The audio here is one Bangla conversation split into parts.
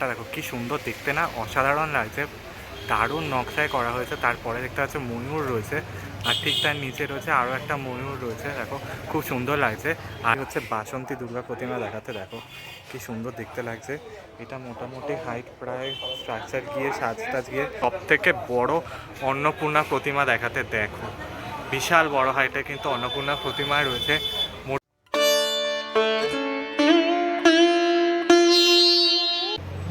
স্ট্রাকচারটা দেখো, কি সুন্দর দেখতে না? অসাধারণ লাগছে। দারুণ নকশায় করা হয়েছে। তারপরে দেখতে পাচ্ছ ময়ূর রয়েছে। আর ঠিক তার নিচে রয়েছে আরও একটা ময়ূর রয়েছে, দেখো, খুব সুন্দর লাগছে। আর হচ্ছে বাসন্তী দুর্গা প্রতিমা দেখাতে, দেখো, কি সুন্দর দেখতে লাগছে। এটা মোটামুটি হাইট প্রায় স্ট্রাকচার গিয়ে সাজ টাজ গিয়ে সব থেকে বড় অন্নপূর্ণা প্রতিমা দেখাতে, দেখো। বিশাল বড় হাইটে কিন্তু অন্নপূর্ণা প্রতিমায় রয়েছে।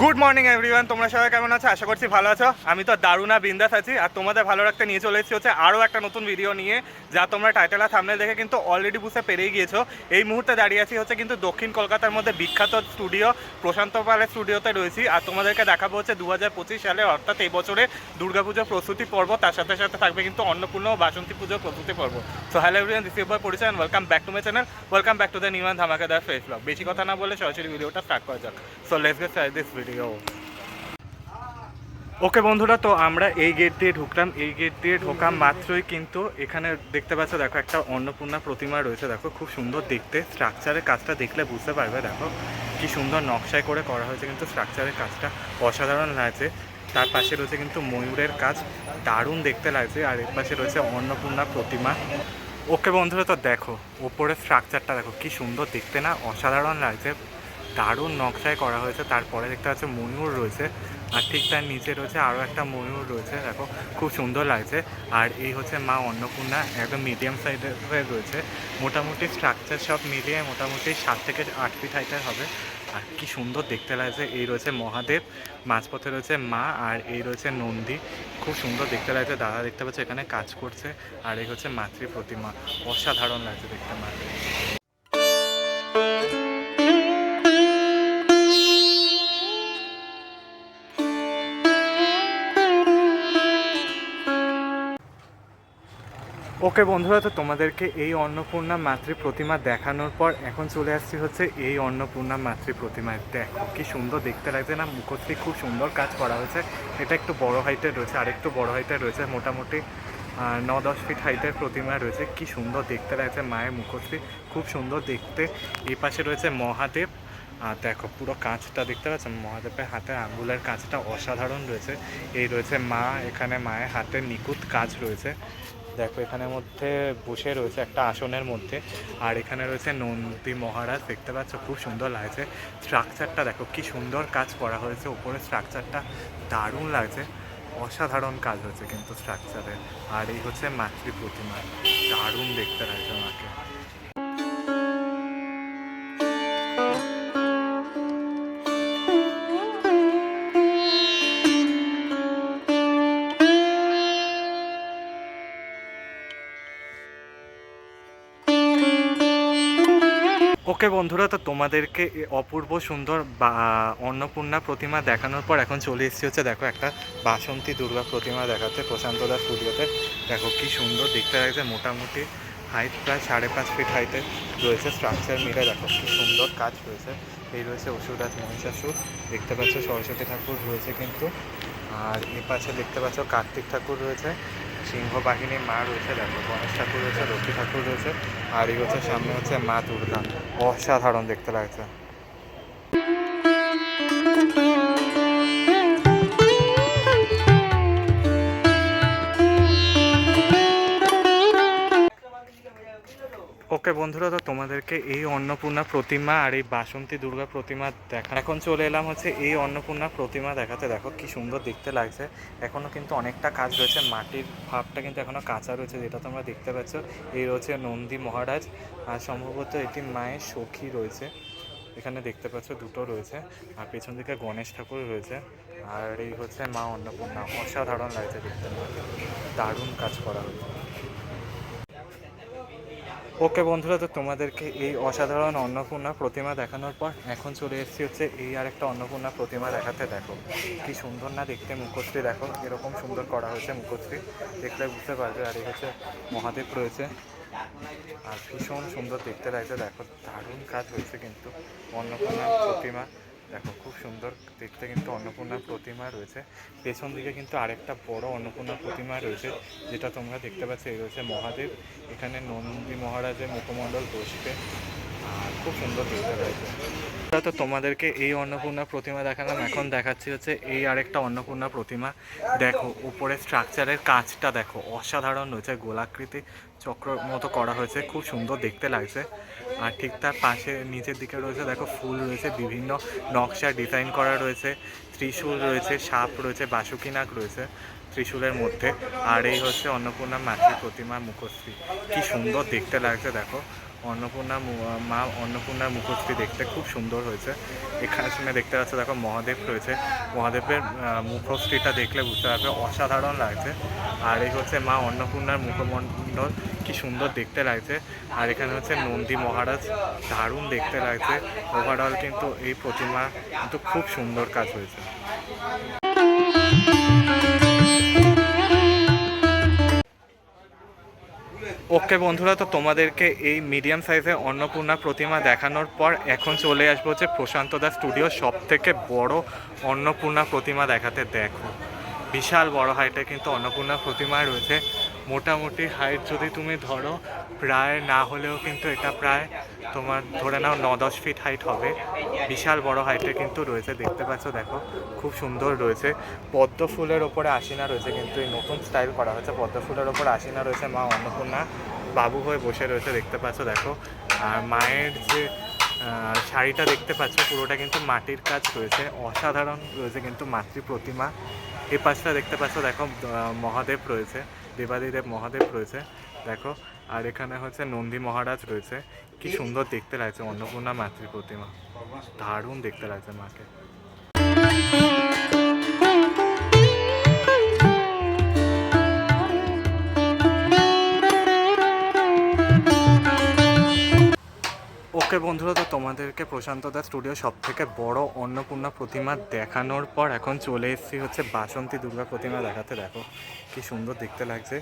গুড মর্নিং এভরিওয়ান তোমরা সবাই কেমন আছো? আশা করছি ভালো আছো। আমি তো দারুণা বিন্দাস আছি আর তোমাদের ভালো রাখতে নিয়ে চলে এসেছি হচ্ছে আরও একটা নতুন ভিডিও নিয়ে, যা তোমরা টাইটেল আর থামনে দেখে কিন্তু অলরেডি বুঝে পেরেই গিয়েছো। এই মুহূর্তে দাঁড়িয়ে আছি হচ্ছে কিন্তু দক্ষিণ কলকাতার মধ্যে বিখ্যাত স্টুডিও প্রশান্ত পালের স্টুডিওতে রয়েছি। আর তোমাদেরকে দেখাবো হচ্ছে দু হাজার পঁচিশ সালে, অর্থাৎ এই বছরে দুর্গাপুজোর প্রস্তুতি পর্ব। তার সাথে সাথে থাকবে কিন্তু অন্নপূর্ণ বাসন্তী পুজোর প্রস্তুতি পর্ব। So hello everyone this is পরিচয় welcome back to my channel welcome back to the Newman ধামাকাদার face blog বেশি কথা না বলে সরাসরি ভিডিওটা স্টার্ট করা যাক। So let's get this video okay বন্ধুরা, তো আমরা এই গেট দিয়ে ঢুকলাম। এই গেট দিয়ে ঢোকা মাত্রই কিন্তু এখানে দেখতে পাচ্ছ, দেখো একটা অন্নপূর্ণা প্রতিমা রয়েছে। দেখো, খুব সুন্দর দেখতে। স্ট্রাকচারের কাজটা দেখলে বুঝতে পারবে, দেখো। কি সুন্দর নকশায় করে করা হয়েছে কিন্তু স্ট্রাকচারের কাজটা। অসাধারণ লাগছে। তার পাশে রয়েছে কিন্তু ময়ূরের কাজ। দারুণ দেখতে লাগছে। আর এর পাশে রয়েছে অন্নপূর্ণা প্রতিমা। ওকে বন্ধুরা, তো দেখো, ওপরের স্ট্রাকচারটা দেখো, কি সুন্দর দেখতে না? অসাধারণ লাগছে। দারুণ নকশায় করা হয়েছে। তারপরে দেখতে পাচ্ছ ময়ূর রয়েছে। আর ঠিক তার নিচে রয়েছে আরও একটা ময়ূর রয়েছে, দেখো, খুব সুন্দর লাগছে। আর এই হচ্ছে মা অন্নপূর্ণা, একদম মিডিয়াম সাইজের হয়ে রয়েছে। মোটামুটি স্ট্রাকচার সব মিলিয়ে মোটামুটি সাত থেকে আট ফিট হাইটের হবে। আর কি সুন্দর দেখতে লাগছে। এই রয়েছে মহাদেব, মাঝপথে রয়েছে মা, আর এই রয়েছে নন্দী। খুব সুন্দর দেখতে লাগছে। দাদা দেখতে পাচ্ছে এখানে কাজ করছে। আর এই হচ্ছে মাতৃ প্রতিমা। অসাধারণ লাগছে দেখতে মাকে ওকে বন্ধুরা, তো তোমাদেরকে এই অন্নপূর্ণা মাতৃ প্রতিমা দেখানোর পর এখন চলে আসছি হচ্ছে এই অন্নপূর্ণা মাতৃ প্রতিমায়। দেখো, কি সুন্দর দেখতে লাগছে না? মুখশ্রী খুব সুন্দর কাজ করা হয়েছে। এটা একটু বড় হাইটের রয়েছে, আরেকটু বড় হাইটের রয়েছে, মোটামুটি ন দশ ফিট হাইটের প্রতিমা রয়েছে। কি সুন্দর দেখতে লাগছে মায়ের মুখশ্রী, খুব সুন্দর দেখতে। এই পাশে রয়েছে মহাদেব। আর দেখো, পুরো কাঁচটা দেখতে পাচ্ছেন মহাদেবের হাতে আঙ্গুলের কাঁচটা অসাধারণ রয়েছে। এই রয়েছে মা, এখানে মায়ের হাতে নিখুঁত কাজ রয়েছে। দেখো এখানের মধ্যে বসে রয়েছে একটা আসনের মধ্যে, আর এখানে রয়েছে নন্দী মহারাজ, দেখতে পাচ্ছ খুব সুন্দর লাগছে। স্ট্রাকচারটা দেখো, কি সুন্দর কাজ করা হয়েছে, উপরে স্ট্রাকচারটা দারুণ লাগছে, অসাধারণ কাজ হয়েছে কিন্তু স্ট্রাকচারের আর এই হচ্ছে মাতৃ প্রতিমা দারুণ দেখতে লাগছে আমাকে। ওকে বন্ধুরা, তো তোমাদেরকে অপূর্ব সুন্দর বা অন্নপূর্ণা প্রতিমা দেখানোর পর এখন চলে এসেছি হচ্ছে দেখো একটা বাসন্তী দুর্গা প্রতিমা দেখাতে, প্রশান্ত দাস স্টুডিওতে দেখো কি সুন্দর, দেখতে লাগছে মোটামুটি হাইট প্রায় সাড়ে পাঁচ ফিট হাইটে রয়েছে স্ট্রাকচার মিলে দেখো কি সুন্দর কাজ রয়েছে এই রয়েছে অসুরাজ মহিষাসুর, দেখতে পাচ্ছ সরস্বতী ঠাকুর রয়েছে কিন্তু। আর এ পাশে দেখতে পাচ্ছ কার্তিক ঠাকুর রয়েছে সিংহ বাহিনীর মা রয়েছে, দেখো গণেশ ঠাকুর রয়েছে, লক্ষ্মী ঠাকুর রয়েছে। আর এই হচ্ছে সামনে হচ্ছে মা উঠতাম অসাধারণ দেখতে লাগছে। ওকে বন্ধুরা, তো তোমাদেরকে এই অন্নপূর্ণা প্রতিমা আর এই বাসন্তী দুর্গা প্রতিমা দেখা এখন চলে এলাম হচ্ছে এই অন্নপূর্ণা প্রতিমা দেখাতে। দেখো কি সুন্দর দেখতে লাগছে। এখনও কিন্তু অনেকটা কাজ রয়েছে। মাটির ভাবটা কিন্তু এখনও কাঁচা রয়েছে, যেটা তোমরা দেখতে পাচ্ছ। এই রয়েছে নন্দী মহারাজ আর সম্ভবত এটি মায়ের সখী রয়েছে। এখানে দেখতে পাচ্ছ দুটো রয়েছে আর পেছন দিকে গণেশ ঠাকুর রয়েছে। আর এই হচ্ছে মা অন্নপূর্ণা। অসাধারণ লাগছে দেখতে। দারুণ কাজ করা হয়েছে। ওকে বন্ধুরা, তো তোমাদেরকে এই অসাধারণ অন্নপূর্ণা প্রতিমা দেখানোর পর এখন চলে এসেছি হচ্ছে এই আর একটা অন্নপূর্ণা প্রতিমা দেখাতে। দেখো, কি সুন্দর না দেখতে মুখশ্রী। দেখো, এরকম সুন্দর করা হয়েছে মুখশ্রী। দেখলে বুঝতে পারবে, আর এই হচ্ছে মহাদেব রয়েছে। আর ভীষণ সুন্দর দেখতে লাগছে। দেখো, দারুণ কাজ হয়েছে কিন্তু অন্নপূর্ণা প্রতিমা। দেখো, খুব সুন্দর। দেখতে কিন্তু অন্নপূর্ণা প্রতিমা রয়েছে। পেছন দিকে কিন্তু আরেকটা বড় অন্নপূর্ণা প্রতিমা রয়েছে, যেটা তোমরা দেখতে পাচ্ছ, এই রয়েছে মহাদেব। এখানে নন্দী মহারাজের মুখমণ্ডল বসবে। খুব সুন্দর তো তোমাদেরকে এই অন্নপূর্ণা প্রতিমা দেখালাম, এখন দেখাচ্ছি হচ্ছে এই আরেকটা অন্নপূর্ণা প্রতিমা। দেখো, উপরে স্ট্রাকচারের কাজটা দেখো, অসাধারণ রয়েছে গোলাকৃতি চক্র মতো করা হয়েছে, খুব সুন্দর দেখতে লাগছে। আর ঠিক তার পাশে, নিচের দিকে রয়েছে, দেখো, ফুল রয়েছে, বিভিন্ন নকশা ডিজাইন করা রয়েছে, ত্রিশূল রয়েছে, সাপ রয়েছে, বাসুকিনাক রয়েছে ত্রিশূলের মধ্যে। আর এই হচ্ছে অন্নপূর্ণা মাতৃ প্রতিমা মুখশ্রী। কি সুন্দর দেখতে লাগছে, দেখো। অন্নপূর্ণা মা অন্নপূর্ণার মুখশ্রী দেখতে খুব সুন্দর হয়েছে। এখানে দেখতে পাচ্ছ দেখো মহাদেব রয়েছে। মহাদেবের আহ, মুখশ্রীটা দেখলে বুঝতে পারবে অসাধারণ লাগছে। আর এই হচ্ছে মা অন্নপূর্ণার মুখমণ্ডল কি সুন্দর দেখতে লাগছে। আর এখানে হচ্ছে নন্দী মহারাজ দারুণ দেখতে লাগছে। ওভারঅল কিন্তু এই প্রতিমা কিন্তু খুব সুন্দর কাজ হয়েছে। ওকে বন্ধুরা, তো তোমাদেরকে এই মিডিয়াম সাইজের অন্নপূর্ণা প্রতিমা দেখানোর পর এখন চলে আসব যে প্রশান্ত দাস স্টুডিও সব থেকে বড় অন্নপূর্ণা প্রতিমা দেখাতে। দেখো, বিশাল বড় হাইটে কিন্তু অন্নপূর্ণা প্রতিমা রয়েছে। মোটামুটি হাইট যদি তুমি ধরো, প্রায় না হলেও কিন্তু এটা প্রায় তোমার ধরে নাও ন দশ ফিট হাইট হবে। বিশাল বড় হাইটে কিন্তু রয়েছে, দেখতে পাচ্ছ, দেখো, খুব সুন্দর রয়েছে। পদ্ম ফুলের ওপরে আশিনা রয়েছে, কিন্তু এই নতুন স্টাইল করা হয়েছে। পদ্ম ফুলের ওপরে আশিনা রয়েছে, মা অন্নপূর্ণা বাবু হয়ে বসে রয়েছে, দেখতে পাচ্ছ, দেখো। আর মায়ের যে শাড়িটা দেখতে পাচ্ছ, পুরোটা কিন্তু মাটির কাজ রয়েছে। অসাধারণ রয়েছে কিন্তু মাতৃ প্রতিমা। এই পাশটা দেখতে পাচ্ছ, দেখো মহাদেব রয়েছে, দেবাদিদেব মহাদেব রয়েছে, দেখো। আর এখানে হচ্ছে নন্দী মহারাজ রয়েছে। কি সুন্দর দেখতে লাগছে অন্নপূর্ণা মাতৃ প্রতিমা। দারুণ দেখতে লাগছে মাকে। ওকে বন্ধুরা, তো তোমাদেরকে প্রশান্ত দা স্টুডিও সব থেকে বড় অন্নপূর্ণা প্রতিমা দেখানোর পর এখন চলে এসেছি হচ্ছে বাসন্তী দুর্গা প্রতিমা দেখাতে। দেখো, কি সুন্দর দেখতে লাগছে।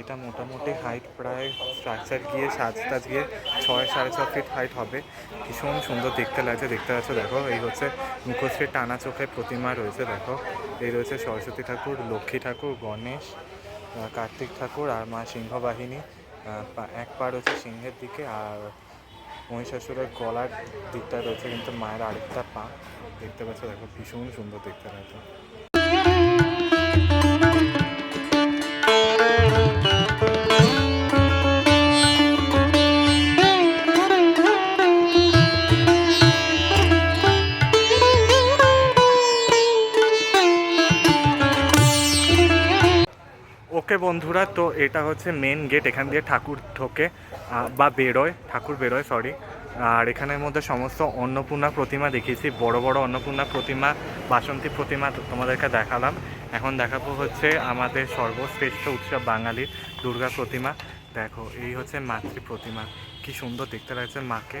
এটা মোটামুটি হাইট প্রায় স্ট্রাকচার গিয়ে সাজ টাজ গিয়ে ছয়, সাড়ে ছ ফিট হাইট হবে। ভীষণ সুন্দর দেখতে লাগছে, দেখতে পাচ্ছ? দেখো, এই হচ্ছে মুখশ্রী টানা চোখের প্রতিমা রয়েছে, দেখো। এই রয়েছে সরস্বতী ঠাকুর, লক্ষ্মী ঠাকুর, গণেশ কার্তিক ঠাকুর আর মা সিংহবাহিনী। এক পা রয়েছে সিংহের দিকে আর মহিষাসুরের গলার দিকটা রয়েছে কিন্তু মায়ের আরেকটা পা। দেখতে পাচ্ছ, দেখো ভীষণ সুন্দর দেখতে লাগছে। ওকে বন্ধুরা, তো এটা হচ্ছে মেন গেট এখান দিয়ে ঠাকুর ঢোকে বা বেরোয়, ঠাকুর বেরোয় সরি আর এখানের মধ্যে সমস্ত অন্নপূর্ণা প্রতিমা দেখিয়েছি, বড় বড় অন্নপূর্ণা প্রতিমা, বাসন্তী প্রতিমা তোমাদেরকে দেখালাম। এখন দেখাবো হচ্ছে আমাদের সর্বশ্রেষ্ঠ উৎসব বাঙালির দুর্গা প্রতিমা। দেখো, এই হচ্ছে মাতৃ প্রতিমা। কি সুন্দর দেখতে লাগছে মাকে।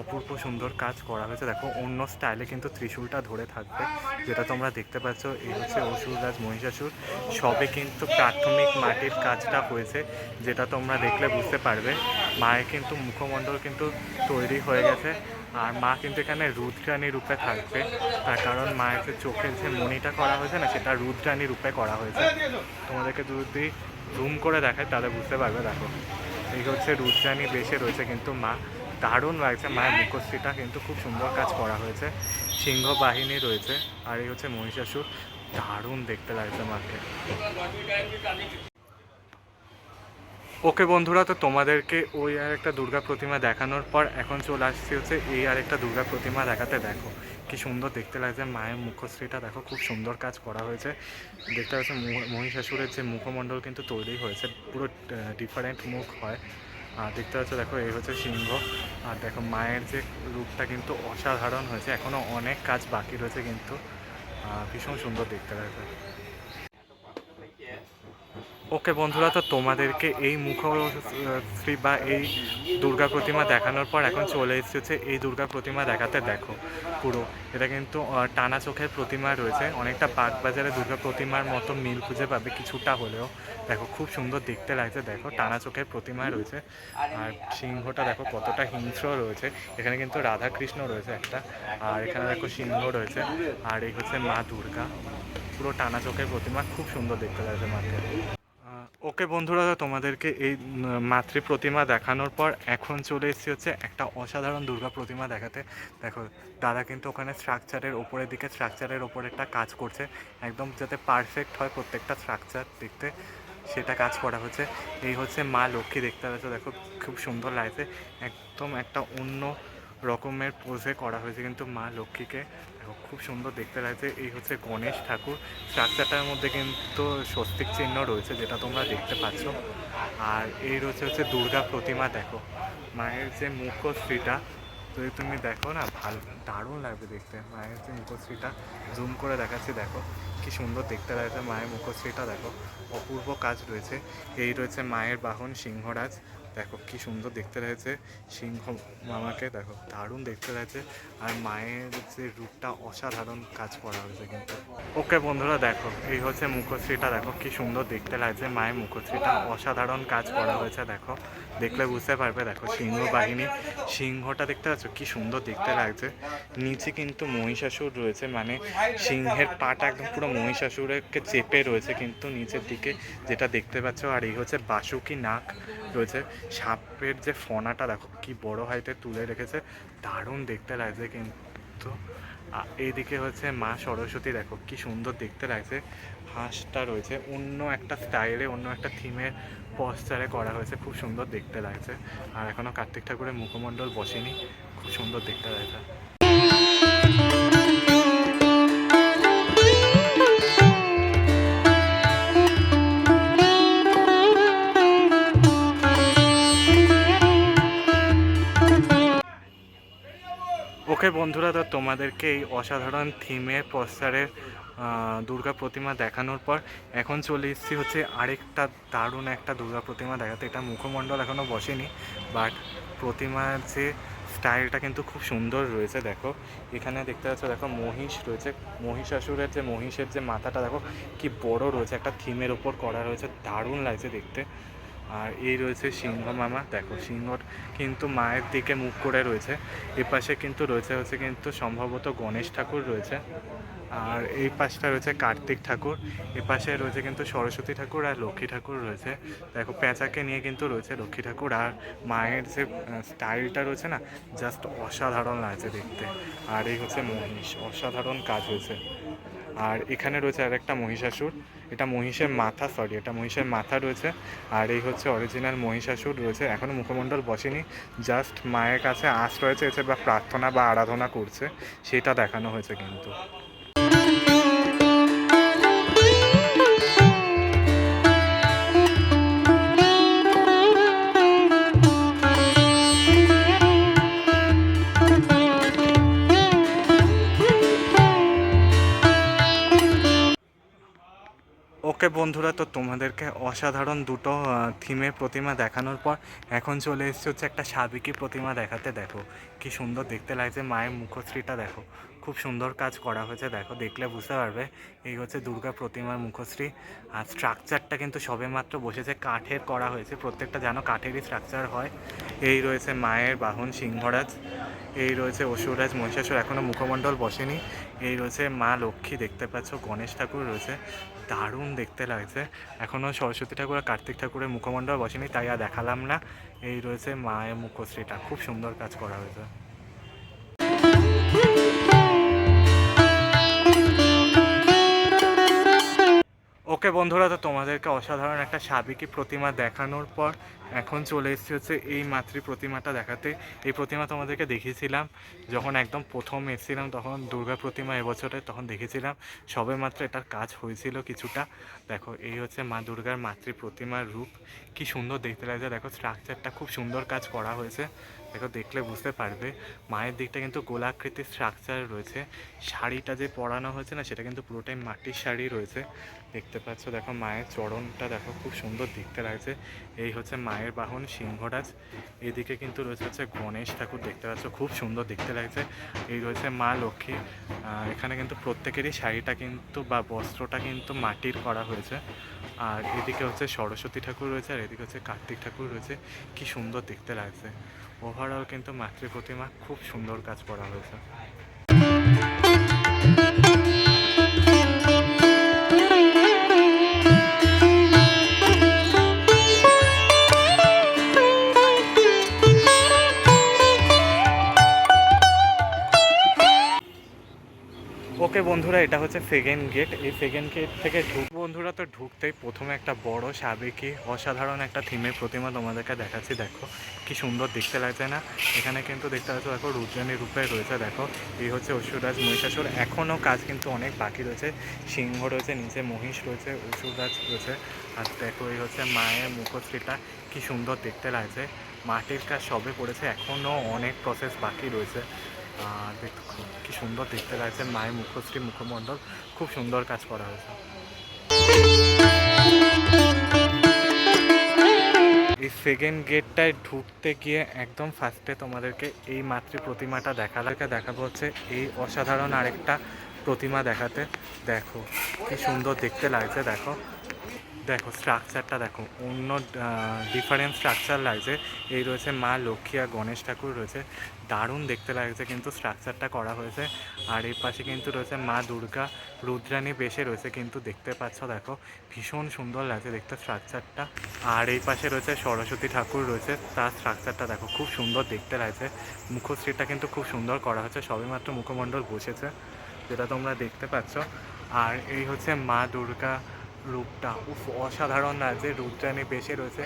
অপূর্ব সুন্দর কাজ করা হয়েছে। দেখো, অন্য স্টাইলে কিন্তু ত্রিশূলটা ধরে থাকবে। যেটা তোমরা দেখতে পাচ্ছ, এই হচ্ছে অসুররাজ মহিষাসুর। সবে কিন্তু প্রাথমিক মাটির কাজটা হয়েছে, যেটা তোমরা দেখলে বুঝতে পারবে। মায়ের কিন্তু মুখমণ্ডল কিন্তু তৈরি হয়ে গেছে, আর মা কিন্তু এখানে রুদ্রাণী রূপে থাকবে। তার কারণ মায়ের যে চোখের যে মণিটা করা হয়েছে না, সেটা রুদ্রাণী রূপে করা হয়েছে। তোমাদেরকে যদি জুম করে দেখায় তাহলে বুঝতে পারবে, দেখো। এই হচ্ছে রুদ্রাণী বেশে রয়েছে কিন্তু মা। দারুণ লাগছে। মায়ের মুখশ্রীটা কিন্তু খুব সুন্দর কাজ করা হয়েছে। সিংহ বাহিনী রয়েছে আর এই হচ্ছে মহিষাসুর। দারুণ দেখতে লাগছে মাকে। ওকে বন্ধুরা, তো তোমাদেরকে ওই আর একটা দুর্গা প্রতিমা দেখানোর পর এখন চলে আসছি হচ্ছে এই আর একটা দুর্গা প্রতিমা দেখাতে। দেখো, কি সুন্দর দেখতে লাগছে। মায়ের মুখশ্রীটা দেখো, খুব সুন্দর কাজ করা হয়েছে। দেখতে পাচ্ছ মহি- মহিষাসুরের যে মুখমণ্ডল কিন্তু তৈরি হয়েছে। পুরো ডিফারেন্ট মুখ হয়। আর দেখতে পাচ্ছ, দেখো, এই হচ্ছে সিংহ। আর দেখো, মায়ের যে রূপটা কিন্তু অসাধারণ হয়েছে। এখনও অনেক কাজ বাকি রয়েছে কিন্তু। ভীষণ সুন্দর দেখতে লাগছে। ওকে বন্ধুরা, তো তোমাদেরকে এই মুখশ্রী বা এই দুর্গা প্রতিমা দেখানোর পর এখন চলে এসেছে এই দুর্গা প্রতিমা দেখাতে। দেখো, পুরো। এটা কিন্তু টানা চোখের প্রতিমা রয়েছে। অনেকটা বাগবাজারে দুর্গা প্রতিমার মতো মিল খুঁজে পাবে কিছুটা হলেও। দেখো, খুব সুন্দর দেখতে লাগছে। দেখো, টানা চোখের প্রতিমা রয়েছে। আর সিংহটা দেখো, কতটা হিংস্র রয়েছে। এখানে কিন্তু রাধা কৃষ্ণ রয়েছে একটা। আর এখানে দেখো, সিংহ রয়েছে। আর এই হচ্ছে মা দুর্গা। পুরো টানা চোখের প্রতিমা খুব সুন্দর দেখতে লাগছে মাকে। ওকে বন্ধুরা, তোমাদেরকে এই মাতৃ প্রতিমা দেখানোর পর এখন চলে এসেছি হচ্ছে একটা অসাধারণ দুর্গা প্রতিমা দেখাতে। দেখো, দাদা কিন্তু ওখানে স্ট্রাকচারের ওপরের দিকে স্ট্রাকচারের ওপরে একটা কাজ করছে। একদম যাতে পারফেক্ট হয় প্রত্যেকটা স্ট্রাকচার দেখতে, সেটা কাজ করা হচ্ছে। এই হচ্ছে মা লক্ষ্মী, দেখতে পাচ্ছ? দেখো, খুব সুন্দর লাগছে। একদম একটা অন্য রকমের পোজে করা হয়েছে কিন্তু মা লক্ষ্মীকে। খুব সুন্দর দেখতে লাগছে। এই হচ্ছে গণেশ ঠাকুর। স্ট্রাকচারটার মধ্যে কিন্তু স্বস্তিক চিহ্ন রয়েছে, যেটা তোমরা দেখতে পাচ্ছ। আর এই রয়েছে হচ্ছে দুর্গা প্রতিমা, দেখো। মায়ের যে মুখশ্রীটা, যদি তুমি দেখো না, ভালো, দারুণ লাগবে দেখতে। মায়ের যে মুখশ্রীটা, জুম করে দেখাচ্ছি, দেখো। কি সুন্দর দেখতে লাগছে মায়ের মুখশ্রীটা, দেখো। অপূর্ব কাজ রয়েছে। এই রয়েছে মায়ের বাহন সিংহরাজ। দেখো কি সুন্দর দেখতে রয়েছে সিংহ মামাকে দেখো, দারুণ দেখতে রয়েছে আর মায়ের যে রূপটা অসাধারণ কাজ করা হয়েছে কিন্তু। ওকে বন্ধুরা দেখো, এই হচ্ছে মুখশ্রীটা, দেখো কি সুন্দর দেখতে লাগছে। মায়ের মুখশ্রীটা অসাধারণ কাজ করা হয়েছে, দেখো। দেখলে বুঝতে পারবে, দেখো সিংহ বাহিনী, সিংহটা দেখতে পাচ্ছ কি সুন্দর দেখতে লাগছে। নিচে কিন্তু মহিষাসুর রয়েছে মানে সিংহের পাটা একদম পুরো মহিষাসুরকে চেপে রয়েছে কিন্তু নিচের দিকে, যেটা দেখতে পাচ্ছ। আর এই হচ্ছে বাসুকি নাক রয়েছে। সাপের যে ফনাটা, দেখো কি বড় হাইটে তুলে রেখেছে, দারুণ দেখতে লাগছে কিন্তু। এইদিকে হচ্ছে মা সরস্বতী, দেখো কি সুন্দর দেখতে লাগছে। হাঁসটা রয়েছে, অন্য একটা স্টাইলে অন্য একটা থিমের পশ্চারে করা হয়েছে, খুব সুন্দর দেখতে লাগছে। আর এখনও কার্তিক ঠাকুরের মুখমণ্ডল বসেনি, খুব সুন্দর দেখতে লাগছে। ওকে বন্ধুরা, তো তোমাদেরকে এই অসাধারণ থিমের পশ্চারের দুর্গা প্রতিমা দেখানোর পর এখন চলে এসেছি হচ্ছে আরেকটা দারুণ একটা দুর্গা প্রতিমা দেখাতে। এটা মুখমণ্ডল এখনও বসেনি বাট প্রতিমার যে স্টাইলটা কিন্তু খুব সুন্দর রয়েছে, দেখো। এখানে দেখতে পাচ্ছ, দেখো, মহিষ রয়েছে। মহিষাসুরের যে মহিষের যে মাথাটা, দেখো, কি বড় রয়েছে। একটা থিমের ওপর করা রয়েছে, দারুণ লাগছে দেখতে। আর এই রয়েছে সিংহ মামা, দেখো, সিংহর কিন্তু মায়ের দিকে মুখ করে রয়েছে। এপাশে কিন্তু রয়েছে হচ্ছে কিন্তু সম্ভবত গণেশ ঠাকুর রয়েছে। আর এই পাশটা রয়েছে কার্তিক ঠাকুর। এ পাশে রয়েছে কিন্তু সরস্বতী ঠাকুর আর লক্ষ্মী ঠাকুর রয়েছে। দেখো, পেঁচাকে নিয়ে কিন্তু রয়েছে লক্ষ্মী ঠাকুর আর মায়ের যে স্টাইলটা রয়েছে না জাস্ট অসাধারণ লাগছে দেখতে। আর এই হচ্ছে মহিষ, অসাধারণ কাজ হয়েছে। আর এখানে রয়েছে আর একটা মহিষাসুর। এটা মহিষের মাথা সরি এটা মহিষের মাথা রয়েছে। আর এই হচ্ছে অরিজিনাল মহিষাসুর রয়েছে। এখনও মুখমণ্ডল বসেনি। জাস্ট মায়ের কাছে আশ রয়েছে এসে বা প্রার্থনা বা আরাধনা করছে। সেটা দেখানো হয়েছে কিন্তু। ওকে বন্ধুরা, তো তোমাদেরকে অসাধারণ দুটো থিমের প্রতিমা দেখানোর পর এখন চলে এসেছে হচ্ছে একটা সাবেকি প্রতিমা দেখাতে। দেখো, কি সুন্দর দেখতে লাগছে মায়ের মুখশ্রীটা, দেখো। খুব সুন্দর কাজ করা হয়েছে, দেখো, দেখলে বুঝতে পারবে। এই হচ্ছে দুর্গা প্রতিমার মুখশ্রী। আর স্ট্রাকচারটা কিন্তু সবেমাত্র বসেছে, কাঠের করা হয়েছে। প্রত্যেকটা যেন কাঠেরই স্ট্রাকচার হয়। এই রয়েছে মায়ের বাহন সিংহরাজ, এই রয়েছে অসুরাজ মহিষাসুর এখনও মুখমণ্ডল বসেনি। এই রয়েছে মা লক্ষ্মী, দেখতে পাচ্ছ, গণেশ ঠাকুর রয়েছে। দারুণ দেখতে লাগছে। এখনও সরস্বতী ঠাকুরের কার্তিক ঠাকুরের মুখমণ্ডল বসেনি, তাই আর দেখালাম না। এই রয়েছে মায়ের মুখশ্রীটা। খুব সুন্দর কাজ করা হয়েছে। ওকে বন্ধুরা, তো তোমাদেরকে অসাধারণ একটা সাবেকি প্রতিমা দেখানোর পর এখন চলে এসেছি হচ্ছে এই মাতৃ প্রতিমাটা দেখাতে। এই প্রতিমা তোমাদেরকে দেখিয়েছিলাম, যখন একদম প্রথম এসেছিলাম তখন দুর্গা প্রতিমা এবছরে তখন দেখেছিলাম সবে মাত্র এটার কাজ হয়েছিল কিছুটা। দেখো, এই হচ্ছে মা দুর্গার মাতৃ প্রতিমার রূপ। কি সুন্দর দেখতে লাগছে। দেখো স্ট্রাকচারটা খুব সুন্দর কাজ করা হয়েছে। দেখো দেখলে বুঝতে পারবে। মায়ের দিকটা কিন্তু গোলাকৃতির স্ট্রাকচার রয়েছে। শাড়িটা যে পরানো হয়েছে না, সেটা কিন্তু পুরোটাই মাটির শাড়ি রয়েছে। দেখতে পাচ্ছ, দেখো মায়ের চরণটা দেখো খুব সুন্দর দেখতে লাগছে। এই হচ্ছে মায়ের বাহন সিংহরাজ। এদিকে কিন্তু রয়েছে হচ্ছে গণেশ ঠাকুর, দেখতে পাচ্ছ খুব সুন্দর দেখতে লাগছে। এই রয়েছে মা লক্ষ্মী। এখানে কিন্তু প্রত্যেকেরই শাড়িটা কিন্তু বা বস্ত্রটা কিন্তু মাটির করা হয়েছে। আর এদিকে হচ্ছে সরস্বতী ঠাকুর রয়েছে, আর এদিকে হচ্ছে কার্তিক ঠাকুর রয়েছে। কি সুন্দর দেখতে লাগছে। ওভারঅল কিন্তু মাতৃ প্রতিমা খুব সুন্দর কাজ করা হয়েছে। হচ্ছে সেকেন্ড গেট এই সেকেন্ড গেট থেকে ঢুক বন্ধুরা, তো ঢুকতেই প্রথমে একটা বড়, সাবেকি, অসাধারণ একটা থিমের প্রতিমা তোমাদেরকে দেখাচ্ছি। দেখো, কি সুন্দর দেখতে লাগছে না? এখানে কিন্তু দেখতে পাচ্ছ, দেখো রুদ্রাণী রূপে রয়েছে। দেখো, এই হচ্ছে অসুররাজ মহিষাসুর। এখনও কাজ কিন্তু অনেক বাকি রয়েছে। সিংহ রয়েছে, নিচে মহিষ রয়েছে, অসুররাজ রয়েছে। আর দেখো, এই হচ্ছে মায়ের মুখশ্রীটা। কি সুন্দর দেখতে লাগছে। মাটির কাজ সবে করেছে, এখনও অনেক প্রসেস বাকি রয়েছে। কি সুন্দর দেখতে লাগছে। মায়ের মুখশ্রী, মুখমণ্ডল। খুব সুন্দর কাজ করা হয়েছে। এই সেকেন্ড গেটটায় ঢুকতে গিয়ে একদম ফার্স্টে তোমাদেরকে এই মাতৃ প্রতিমাটা দেখালাকে দেখাবো হচ্ছে এই অসাধারণ আরেকটা প্রতিমা দেখাতে। দেখো, কি সুন্দর দেখতে লাগছে, দেখো। দেখো স্ট্রাকচারটা দেখো, অন্য ডিফারেন্ট স্ট্রাকচার লাগছে এই রয়েছে মা লক্ষ্মী আর গণেশ ঠাকুর রয়েছে। দারুণ দেখতে লাগছে কিন্তু স্ট্রাকচারটা করা হয়েছে। আর এই পাশে কিন্তু রয়েছে মা দুর্গা, রুদ্রাণী বেশে রয়েছে কিন্তু দেখতে পাচ্ছ দেখো, ভীষণ সুন্দর লাগছে দেখতে স্ট্রাকচারটা আর এই পাশে রয়েছে সরস্বতী ঠাকুর রয়েছে, তার স্ট্রাকচারটা দেখো, খুব সুন্দর দেখতে লাগছে। মুখশ্রীটা কিন্তু খুব সুন্দর করা হচ্ছে সবেমাত্র মুখমণ্ডল বসেছে, যেটা তোমরা দেখতে পাচ্ছ। আর এই হচ্ছে মা দুর্গা রূপটা। উফ, অসাধারণ লাগছে রুদ্রাণী বেশে রয়েছে।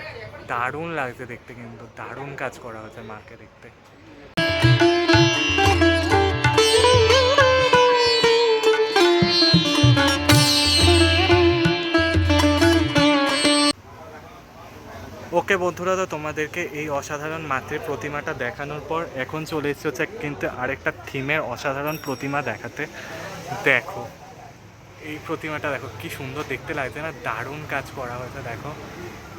দারুণ লাগছে দেখতে কিন্তু, দারুণ কাজ করা হয়েছে মাকে দেখতে। ওকে বন্ধুরা, তো তোমাদেরকে এই অসাধারণ মাতৃ প্রতিমাটা দেখানোর পর এখন চলে এসেছে কিন্তু আরেকটা থিমের অসাধারণ প্রতিমা দেখাতে। দেখো। এই প্রতিমাটা দেখো, কি সুন্দর দেখতে লাগছে না? দারুণ কাজ করা হয়েছে, দেখো।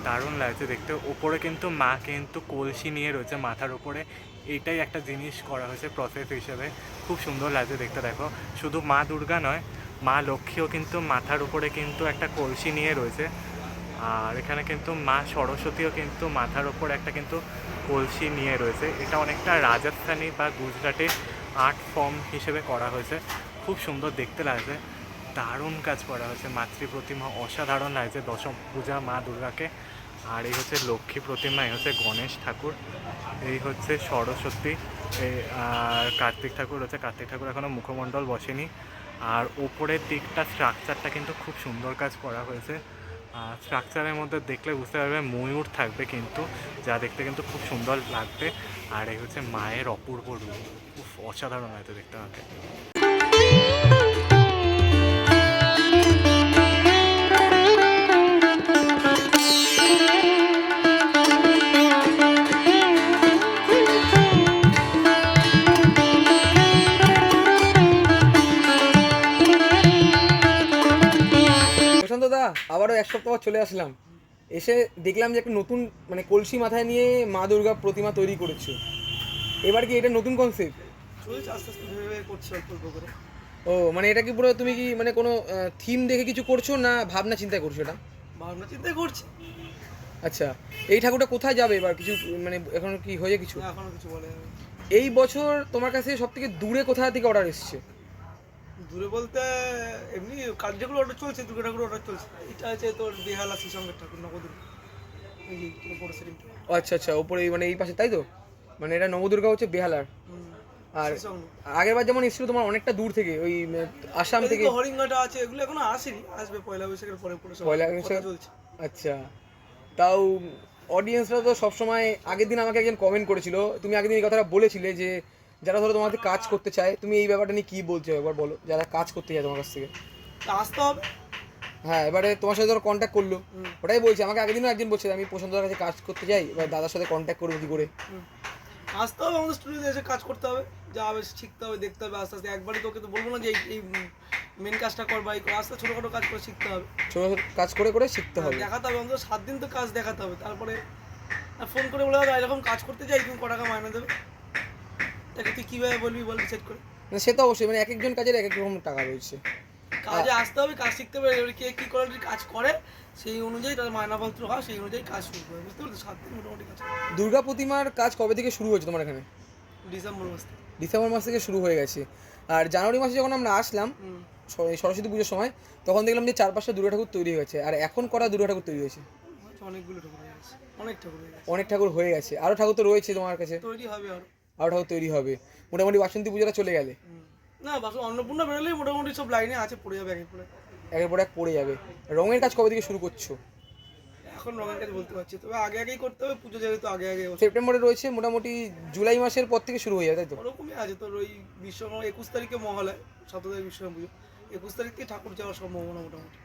দারুণ লাগছে দেখতে। ওপরে কিন্তু মা কিন্তু কলসি নিয়ে রয়েছে মাথার উপরে। এইটাই একটা জিনিস করা হয়েছে প্রসেস হিসেবে। খুব সুন্দর লাগছে দেখতে, দেখো। শুধু মা দুর্গা নয়, মা লক্ষ্মীও কিন্তু মাথার উপরে কিন্তু একটা কলসি নিয়ে রয়েছে। আর এখানে কিন্তু মা সরস্বতীও কিন্তু মাথার ওপর একটা কিন্তু কলসি নিয়ে রয়েছে। এটা অনেকটা রাজস্থানী বা গুজরাটের আর্ট ফর্ম হিসেবে করা হয়েছে। খুব সুন্দর দেখতে লাগছে। দারুণ কাজ করা হয়েছে। মাতৃ প্রতিমা অসাধারণ লাগছে। দশম পূজা মা দুর্গাকে। আর এই হচ্ছে লক্ষ্মী প্রতিমা, এই হচ্ছে গণেশ ঠাকুর। এই হচ্ছে সরস্বতী। আর কার্তিক ঠাকুর হচ্ছে কার্তিক ঠাকুর এখনও মুখমণ্ডল বসেনি। আর ওপরের দিকটা স্ট্রাকচারটা কিন্তু খুব সুন্দর কাজ করা হয়েছে। স্ট্রাকচারের মধ্যে দেখলে বুঝতে পারবে ময়ূর থাকবে কিন্তু, যা দেখতে কিন্তু খুব সুন্দর লাগবে। আর এই হচ্ছে মায়ের অপূর্ব রূপ। অসাধারণ হয়তো দেখতে আমাকে। চলে আসলাম। এসে দেখলাম যে একটা নতুন মানে কলসি মাথায় নিয়ে মা দুর্গা প্রতিমা তৈরি করেছ। এবার কি এটা নতুন কনসেপ্ট চলছে আস্তে আস্তে ভেবে ভেবে করছি অল্প অল্প করে। ও মানে এটা কি পুরো তুমি কি মানে কোনো থিম দেখে কিছু করছ না ভাবনা চিন্তা করছ এটা? ভাবনা চিন্তা করছি। আচ্ছা এই ঠাকুরটা কোথায় যাবে এবার? কিছু মানে এখন কি কিছু? এখনও কিছু বলে এই বছর তোমার কাছে সব থেকে দূরে কোথা থেকে অর্ডার এসছে? দূরে বলতে এমনি কাজ যেগুলো অর্ডার চলছে দুর্গা ঠাকুর অর্ডার চলছে। এটা আছে তোর বেহালা শ্রীসঙ্গের ঠাকুর নবদুর এই সেটিংটা আচ্ছা আচ্ছা ওপরে মানে এই পাশে তাই তো? মানে এটা নবদুর্গা হচ্ছে বেহালার। আর আগের বার যেমন এসেছিল তোমার অনেকটা দূর থেকে ওই উম, আসাম থেকে। হরিঙ্গাটা আছে এগুলো এখনও আসেনি। আসবে পয়লা বৈশাখের পরে পরে পয়লা বৈশাখ? চলছে। আচ্ছা। তাও অডিয়েন্সরা তো সবসময় আগের দিন আমাকে একজন কমেন্ট করেছিল। তুমি আগের দিন এই কথাটা বলেছিলে যে যারা ধরো তোমাদের কাজ করতে চায় তুমি এই ব্যাপারটা নিয়ে কী বলছো একবার বলো যারা কাজ করতে চায় তোমার কাছ থেকে? তা আসতে হবে। হ্যাঁ এবারে তোমার সাথে ধরো কন্ট্যাক্ট করল। ওটাই বলছি আমাকে আগের দিনও একজন বলছে আমি প্রশান্তর কাছে কাজ করতে চাই এবার দাদার সাথে কন্ট্যাক্ট করব কী করে। আসতে হবে আমাদের স্টুডিওতে এসে কাজ করতে হবে। যা হবে শিখতে হবে দেখতে হবে আস্তে আস্তে। একবারই তোকে তো বলব না যে এই- মেন কাজটা কর বা এই। আস্তে ছোটোখাটো কাজ করে শিখতে হবে। ছোটো ছোটো কাজ করে করে শিখতে হবে। দেখাতে হবে অন্তত সাত দিন তো কাজ দেখাতে হবে। তারপরে ফোন করে বলে এরকম কাজ করতে চাই তুমি ক টাকা মাইনে দেবে? তাকে তুই কীভাবে বলবি বল ডিসাইড করে। না, সে তো অবশ্যই মানে এক একজন কাজের এক এক রকম টাকা রয়েছে। কাজে আসতে হবে কাজ শিখতে হবে এবার কে কী কোয়ালিটির কাজ করে সেই অনুযায়ী তার মায়নাপত্র হয় সেই অনুযায়ী কাজ শুরু করে বুঝতে পারছ সাত দিন মোটামুটি কাজ দুর্গা প্রতিমার কাজ কবে থেকে শুরু হয়েছে তোমার এখানে? ডিসেম্বর মাস থেকে। ডিসেম্বর মাস থেকে শুরু হয়ে গেছে। আর জানুয়ারি মাসে যখন আমরা আসলাম সরস্বতী পুজোর সময় তখন দেখলাম যে চার পাঁচটা দুর্গা ঠাকুর তৈরি হয়েছে। আর এখন করা দুর্গা ঠাকুর তৈরি হয়েছে? অনেকগুলো ঠাকুর হয়ে গেছে অনেক ঠাকুর হয়ে গেছে। অনেক ঠাকুর হয়ে গেছে। আরও ঠাকুর তো রয়েছে তোমার কাছে। তৈরি হবে আরও ঠাকুর তৈরি হবে। মোটামুটি বাসন্তী পুজোটা চলে গেলে। না বাস অন্নপূর্ণা বেরোলেই মোটামুটি সব লাইনে আছে পড়ে যাবে একে পড়ে একের পর এক পড়ে যাবে। রঙের কাজ কবে থেকে শুরু করছ? এখন রঙের কাজ বলতে পারছি তবে আগে আগেই করতে হবে পুজো যেহেতু আগে আগে সেপ্টেম্বরে রয়েছে মোটামুটি জুলাই মাসের পর থেকে শুরু হয়ে যাবে তাই তো? ওরকমই আছে তোর ওই বিশ্বকর্মা একুশ তারিখে মহালয় তারিখ বিশ্বকর্মা পুজো। একুশ তারিখ থেকে ঠাকুর যাওয়ার সম্ভাবনা মোটামুটি।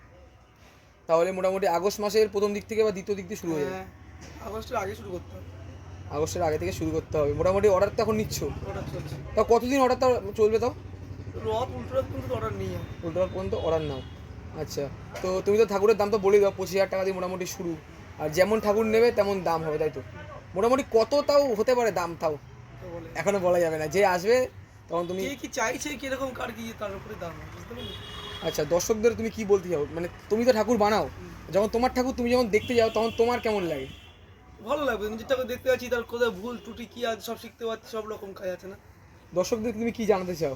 তাহলে মোটামুটি আগস্ট মাসের প্রথম দিক থেকে বা দ্বিতীয় দিক থেকে শুরু হয়ে যাবে। হ্যাঁ আগস্টের আগে শুরু করতে হবে। আগস্টের আগে থেকে শুরু করতে হবে। মোটামুটি অর্ডার তো এখন নিচ্ছ। তাও কতদিন অর্ডারটা চলবে তাও? রথ অর্ডার নিয়ে পর্যন্ত অর্ডার নাও। আচ্ছা তো তুমি তো ঠাকুরের দাম তো বলে দাও পঁচিশ হাজার টাকা দিয়ে মোটামুটি শুরু। আর যেমন ঠাকুর নেবে তেমন দাম হবে তাই তো? মোটামুটি কত তাও হতে পারে দাম তাও? তো এখনও বলা যাবে না। যে আসবে তখন তুমি কে কি চাইছে কীরকম কার কি তার উপরে দাম আচ্ছা দর্শকদের তুমি কি বলতে চাও? মানে তুমি তো ঠাকুর বানাও। যখন তোমার ঠাকুর তুমি যখন দেখতে যাও তখন তোমার কেমন লাগে? ভালো লাগবে নিজেরটাকে দেখতে পাচ্ছি তার কোথায় ভুল ত্রুটি কি আছে সব শিখতে পাচ্ছি সব রকম কাজ আছে না? দর্শকদের তুমি কি জানাতে চাও?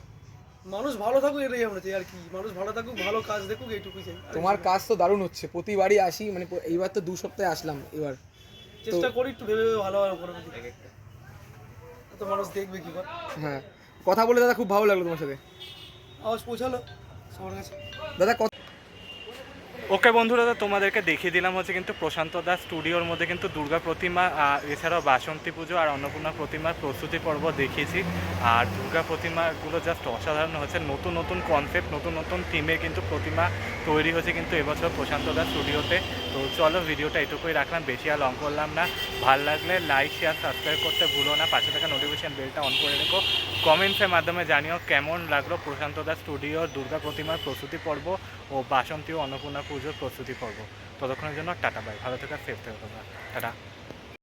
মানুষ ভালো থাকুক এটাই আমরা চাই আর কি। মানুষ ভালো থাকুক ভালো কাজ দেখুক এইটুকুই চাই। তোমার কাজ তো দারুণ হচ্ছে প্রতিবারই আসি মানে এইবার তো দু সপ্তাহে আসলাম এবার। চেষ্টা করি একটু ভেবে ভেবে ভালোভাবে করে তো মানুষ দেখবে কি কর? হ্যাঁ। কথা বলে দাদা খুব ভালো লাগল তোমার সাথে। আওয়াজ পৌঁছালো? সবার কাছে। দাদা কত ওকে বন্ধুরা, তো তোমাদেরকে দেখিয়ে দিলাম হচ্ছে কিন্তু প্রশান্ত দাস স্টুডিওর মধ্যে কিন্তু দুর্গা প্রতিমা এছাড়াও বাসন্তী পুজো আর অন্নপূর্ণা প্রতিমার প্রস্তুতি পর্ব দেখিয়েছি। আর দুর্গা প্রতিমাগুলো জাস্ট অসাধারণ হচ্ছে। নতুন নতুন কনসেপ্ট নতুন নতুন থিমে কিন্তু প্রতিমা তৈরি হচ্ছে কিন্তু এবছর প্রশান্ত দাস স্টুডিওতে। তো চলো ভিডিওটা এটুকুই রাখলাম, বেশি আর লং করলাম না। ভালো লাগলে লাইক শেয়ার সাবস্ক্রাইব করতে ভুলো না। পাশে থাকা নোটিফিকেশন বেলটা অন করে রেখো। কমেন্টসের মাধ্যমে জানিও কেমন লাগল প্রশান্ত দাস স্টুডিওর দুর্গা প্রতিমার প্রস্তুতি পর্ব ও বাসন্তী ও অন্নপূর্ণা পুজোর প্রস্তুতি পর্ব ততক্ষণের জন্য টাটা বাই ভালো থাকা সেফ থেকো তোমরা টাটা।